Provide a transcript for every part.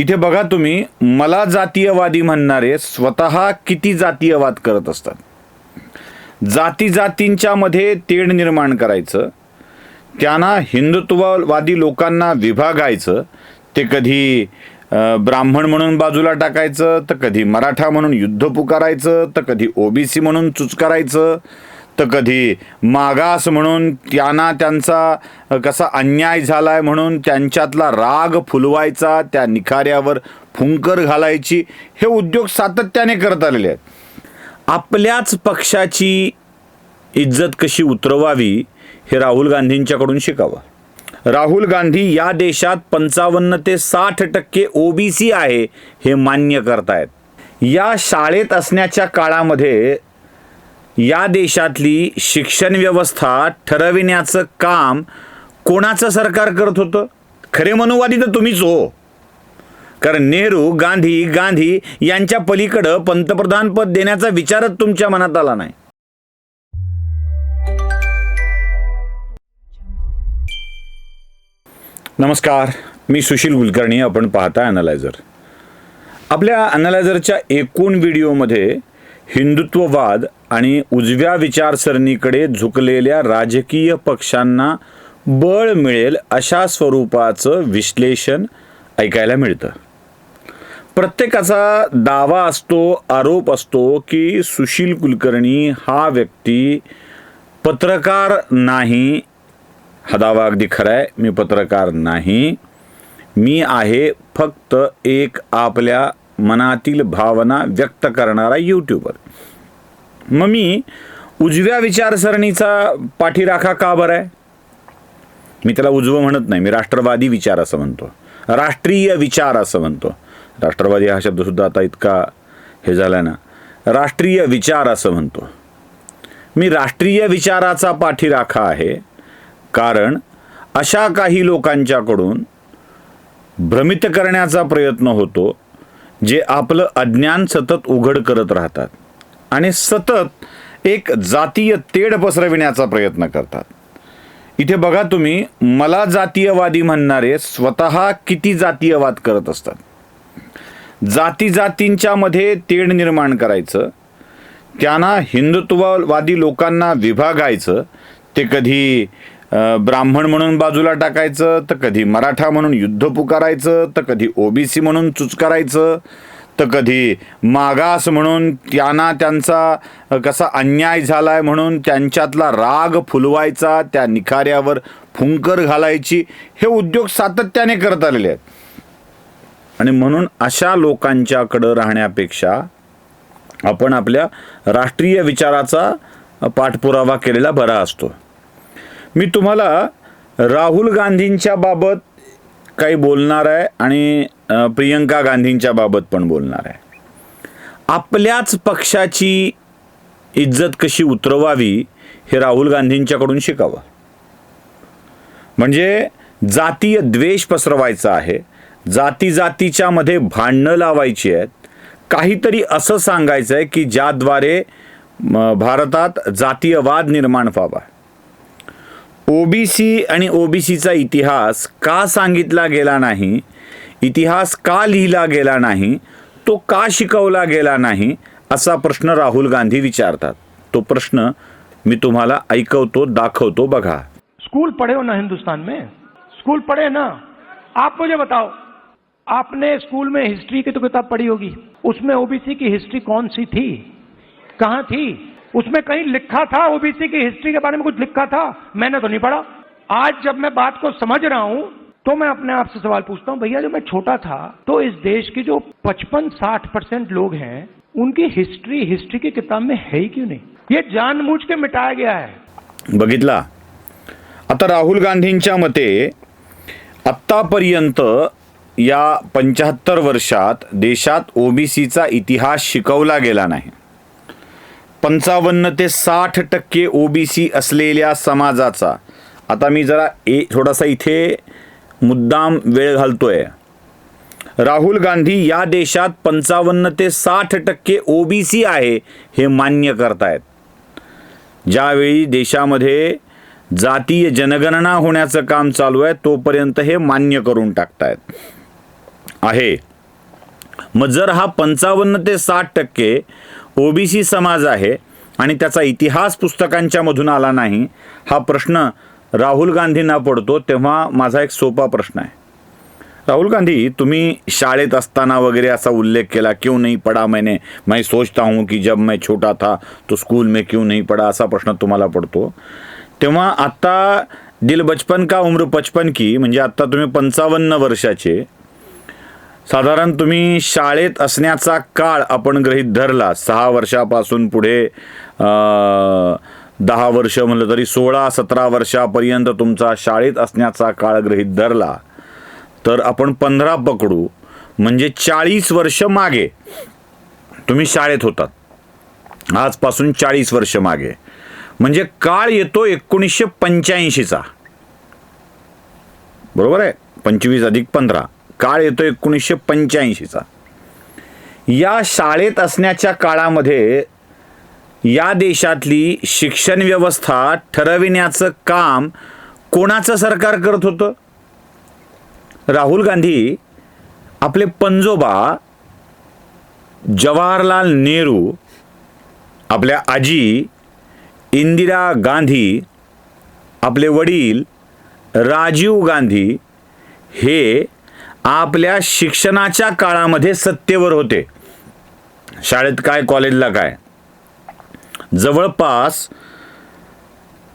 इथे बघा तुम्ही मला जातीयवादी म्हणणारे स्वतः किती जातीयवाद करत असतात? जाती जातींच्या मध्ये तेढ निर्माण करायचं त्यांना हिंदुत्ववादी लोकांना विभागायचं ते कधी ब्राह्मण म्हणून बाजूला टाकायचं तर कधी मराठा म्हणून युद्ध पुकारायचं तर कधी ओबीसी म्हणून चुचकारायचं तर कधी मागास म्हणून त्यांना त्यांचा कसा अन्याय झाला आहे म्हणून त्यांच्यातला राग फुलवायचा त्या निखाऱ्यावर फुंकर घालायची हे उद्योग सातत्याने करत आलेले आहेत. आपल्याच पक्षाची इज्जत कशी उतरवावी हे राहुल गांधींच्याकडून शिकावं. राहुल गांधी या देशात पंचावन्न ते साठ टक्के ओबीसी आहे हे मान्य करतायत. या शाळेत असण्याच्या काळामध्ये या देशातली शिक्षण व्यवस्था ठरविण्याचं काम कोणाचं सरकार करत होतं? खरे मनुवादी तर तुम्हीच हो. कारण नेहरू गांधी गांधी यांच्या पलीकडं पंतप्रधान पद देण्याचा विचारच तुमच्या मनात आला नाही. नमस्कार मी सुशील कुलकर्णी आपण पाहता अनालायझर आपल्या अनालायझरच्या एकूण व्हिडिओमध्ये हिंदुत्ववाद आणि उजव्या विचारसरणीकडे झुकलेल्या राजकीय पक्षांना बळ मिळेल अशा स्वरूपाचं विश्लेषण ऐकायला मिळतं. प्रत्येकाचा दावा असतो आरोप असतो की सुशील कुलकर्णी हा व्यक्ती पत्रकार नाही. हा दावा अगदी खरा आहे मी पत्रकार नाही. मी आहे फक्त एक आपल्या मनातील भावना व्यक्त करणारा यूट्यूबर मग मी उजव्या विचारसरणीचा पाठीराखा का बरं आहे? मी त्याला उजवं म्हणत नाही मी राष्ट्रवादी विचार असं म्हणतो. राष्ट्रीय विचार असं म्हणतो. राष्ट्रवादी हा शब्दसुद्धा आता इतका हे झाला ना. राष्ट्रीय विचार असं म्हणतो. मी राष्ट्रीय विचाराचा पाठीराखा आहे कारण अशा काही लोकांच्याकडून भ्रमित करण्याचा प्रयत्न होतो जे आपलं अज्ञान सतत उघड करत राहतात आणि सतत एक जातीय तेढ पसरविण्याचा प्रयत्न करतात. इथे बघा तुम्ही मला जातीयवादी म्हणणारे स्वतः किती जातीयवाद करत असतात. जाती जातींच्या मध्ये तेढ निर्माण करायचं त्यांना हिंदुत्ववादी लोकांना विभागायचं ते कधी ब्राह्मण म्हणून बाजूला टाकायचं तर कधी मराठा म्हणून युद्ध पुकारायचं तर कधी ओबीसी म्हणून चुचकारायचं तर कधी मागास म्हणून त्यांना त्यांचा कसा अन्याय झाला आहे म्हणून त्यांच्यातला राग फुलवायचा त्या निखाऱ्यावर फुंकर घालायची हे उद्योग सातत्याने करत आलेले आहेत. आणि म्हणून अशा लोकांच्याकडं राहण्यापेक्षा आपण आपल्या राष्ट्रीय विचाराचा पाठपुरावा केलेला बरा असतो. मी तुम्हाला राहुल गांधींच्या बाबत काही बोलणार आहे आणि प्रियंका गांधींच्या बाबत पण बोलणार आहे. आपल्याच पक्षाची इज्जत कशी उतरवावी हे राहुल गांधींच्याकडून शिकावं. म्हणजे जातीय द्वेष पसरवायचा आहे जाती जातीच्या मध्ये भांडणं लावायची आहेत काहीतरी असं सांगायचं आहे की ज्याद्वारे भारतात जातीयवाद निर्माण व्हावा. ओबीसी आणि ओबीसीचा इतिहास का सांगितला गेला नाही इतिहास का लिहिला गेला नाही तो का शिकवला गेला नाही असा प्रश्न राहुल गांधी विचारतात. तो प्रश्न मी तुम्हाला ऐकवतो दाखवतो बघा. स्कूल पढ़े हो ना हिंदुस्तान में? स्कूल पढ़े ना? आप मुझे बताओ आपने स्कूल में हिस्ट्री की तो किताब पढ़ी होगी। उसमें ओबीसी की हिस्ट्री कौन सी थी? कहाँ थी? उसमें कहीं लिखा था ओबीसी की हिस्ट्री के बारे में कुछ लिखा था? मैंने तो नहीं पढ़ा। आज जब मैं बात को समझ रहा हूं तो मैं अपने आप से सवाल पूछता हूं भैया जब मैं छोटा था तो इस देश के जो 55-60 परसेंट लोग हैं उनकी हिस्ट्री हिस्ट्री की किताब में है ही क्यों नहीं? ये जानबूझ के मिटाया गया है। बघितला आता राहुल गांधींच्या मते आत्तापर्यंत या पंच्याहत्तर वर्षात देशात ओबीसीचा इतिहास शिकवला गेला नाही. पंचावन्न ते साठ टक्के ओबीसी असलेल्या समाजाचा. आता मी जरा ए थोडासा इथे मुद्दाम वेळ घालतोय. राहुल गांधी या देशात पंचावन्न ते साठ टक्के ओबीसी आहे हे मान्य करतायत. ज्यावेळी देशामध्ये जातीय जनगणना होण्याचं काम चालू आहे तोपर्यंत हे मान्य करून टाकतायत. आहे. मग जर हा पंचावन्न ते साठ टक्के ओबीसी समाज आहे आणि त्याचा इतिहास पुस्तकांच्या मधून आला नाही हा प्रश्न राहुल गांधींना पडतो तेव्हा माझा एक सोपा प्रश्न आहे. राहुल गांधी तुम्ही शाळेत असताना वगैरे असा उल्लेख केला क्यों नहीं पडा मैंने? मैं सोचता हूँ की जब मैं छोटा था तो स्कूल में क्यों नहीं पढ़ा? असा प्रश्न तुम्हाला पडतो. तेव्हा आत्ता दिल बचपन का उम्र पचपन की म्हणजे आत्ता तुम्ही पंचावन्न वर्षाचे साधारण तुम्ही शाळेत असण्याचा काळ आपण गृहीत धरला. सहा वर्षापासून पुढे दहा वर्ष म्हणलं तरी सोळा सतरा वर्षापर्यंत तुमचा शाळेत असण्याचा काळ गृहीत धरला. तर आपण पंधरा पकडू. म्हणजे चाळीस वर्ष मागे तुम्ही शाळेत होतात. आजपासून चाळीस वर्ष मागे. म्हणजे काळ येतो एकोणीसशे पंच्याऐंशीचा. बरोबर आहे? पंचवीस अधिक पंधरा. काळ येतो एकोणीसशे पंच्याऐंशीचा. या शाळेत असण्याच्या काळामध्ये या देशातली शिक्षण व्यवस्था ठरविण्याचं काम कोणाचं सरकार करत होतं? राहुल गांधी आपले पंजोबा जवाहरलाल नेहरू आपल्या आजी इंदिरा गांधी आपले वडील राजीव गांधी हे आपल्या शिक्षणाच्या काळामध्ये सत्तेवर होते. शाळेत काय कॉलेजला काय? जवळपास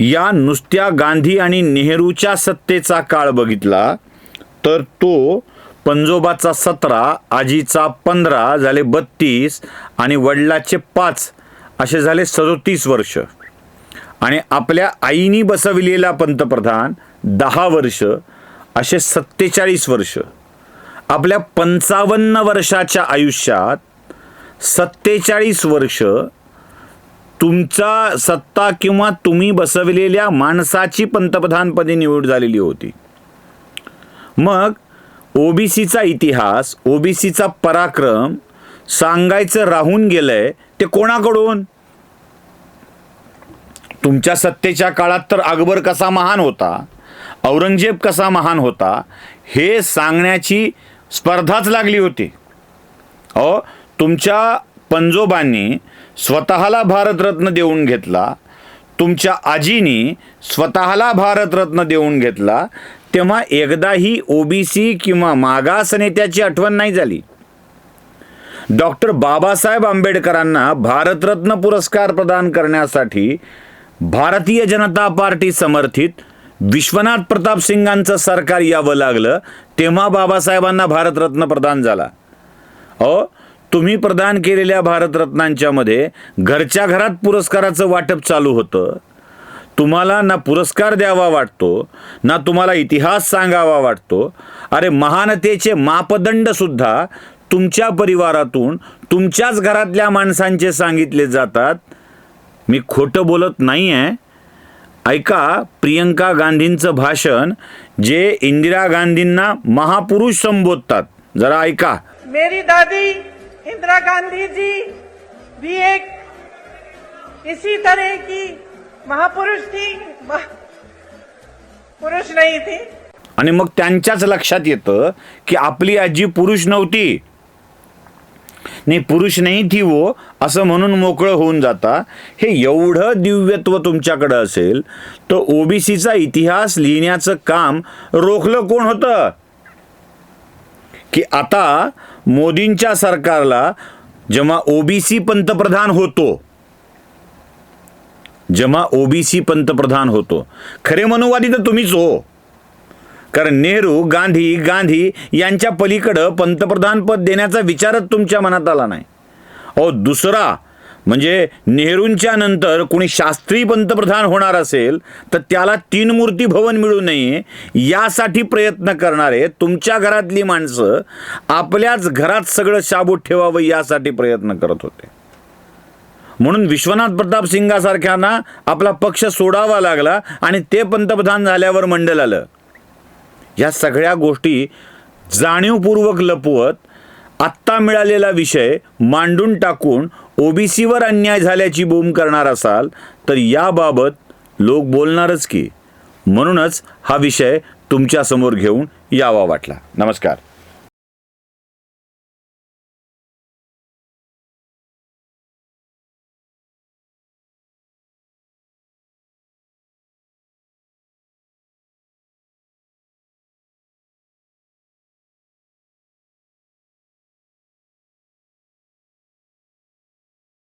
या नुसत्या गांधी आणि नेहरूच्या सत्तेचा काळ बघितला तर तो पंजोबाचा सतरा आजीचा पंधरा झाले बत्तीस आणि वडिलाचे पाच असे झाले सदोतीस वर्ष. आणि आपल्या आईनी बसविलेला पंतप्रधान दहा वर्ष असे सत्तेचाळीस वर्ष. आपल्या पंचावन्न वर्षाच्या आयुष्यात सत्तेचाळीस वर्ष तुमचा सत्ता किंवा तुम्ही बसविलेल्या माणसाची पंतप्रधानपदी निवड झालेली होती. मग ओबीसीचा इतिहास ओबीसीचा पराक्रम सांगायचं राहून गेलंय ते कोणाकडून? तुमच्या सत्तेच्या काळात तर अकबर कसा महान होता औरंगजेब कसा महान होता हे सांगण्याची स्पर्धाच लागली होती. अ तुमच्या पंजोबांनी स्वतःला भारतरत्न देऊन घेतला तुमच्या आजीनी स्वतःला भारतरत्न देऊन घेतला तेव्हा एकदाही ओबीसी किंवा मागास नेत्याची आठवण नाही झाली. डॉक्टर बाबासाहेब आंबेडकरांना भारतरत्न पुरस्कार प्रदान करण्यासाठी भारतीय जनता पार्टी समर्थित विश्वनाथ प्रताप सिंगांचं सरकार यावं लागलं तेव्हा बाबासाहेबांना भारतरत्न प्रदान झाला. अ तुम्ही प्रदान केलेल्या भारतरत्नांच्या मध्ये घरच्या घरात पुरस्काराचं वाटप चालू होतं. तुम्हाला ना पुरस्कार द्यावा वाटतो ना तुम्हाला इतिहास सांगावा वाटतो. अरे महानतेचे मापदंड सुद्धा तुमच्या परिवारातून तुमच्याच घरातल्या माणसांचे सांगितले जातात. मी खोटं बोलत नाही आहे ऐका प्रियंका गांधींचं भाषण जे इंदिरा गांधींना महापुरुष संबोधतात. जरा ऐका. मेरी दादी इंदिरा गांधी जी भी एक इसी तरह की महापुरुष थी महा- पुरुष नहीं थी। आणि मग त्यांच्याच लक्षात येतं की आपली आजी पुरुष नव्हती. नाही पुरुष नाही थी वो असं म्हणून मोकळं होऊन जाता. हे एवढं दिव्यत्व तुमच्याकडं असेल तर ओबीसीचा इतिहास लिहिण्याचं काम रोखलं कोण होतं? की आता मोदींच्या सरकारला जेव्हा ओबीसी पंतप्रधान होतो जेव्हा ओबीसी पंतप्रधान होतो. खरे मनोवादी तर तुम्हीच हो. कारण नेहरू गांधी गांधी यांच्या पलीकडं पंतप्रधान पद देण्याचा विचारच तुमच्या मनात आला नाही. अहो दुसरा म्हणजे नेहरूंच्या नंतर कुणी शास्त्री पंतप्रधान होणार असेल तर त्याला तीन मूर्ती भवन मिळू नये यासाठी प्रयत्न करणारे तुमच्या घरातली माणसं आपल्याच घरात सगळं शाबूत ठेवावं यासाठी प्रयत्न करत होते. म्हणून विश्वनाथ प्रताप सिंगासारख्यांना आपला पक्ष सोडावा लागला आणि ते पंतप्रधान झाल्यावर मंडल आलं. ह्या सगळ्या गोष्टी जाणीवपूर्वक लपवत आत्ता मिळालेला विषय मांडून टाकून ओबीसीवर अन्याय झाल्याची बूम करणार असाल तर याबाबत लोक बोलणारच की. म्हणूनच हा विषय तुमच्यासमोर घेऊन यावा वाटला. नमस्कार.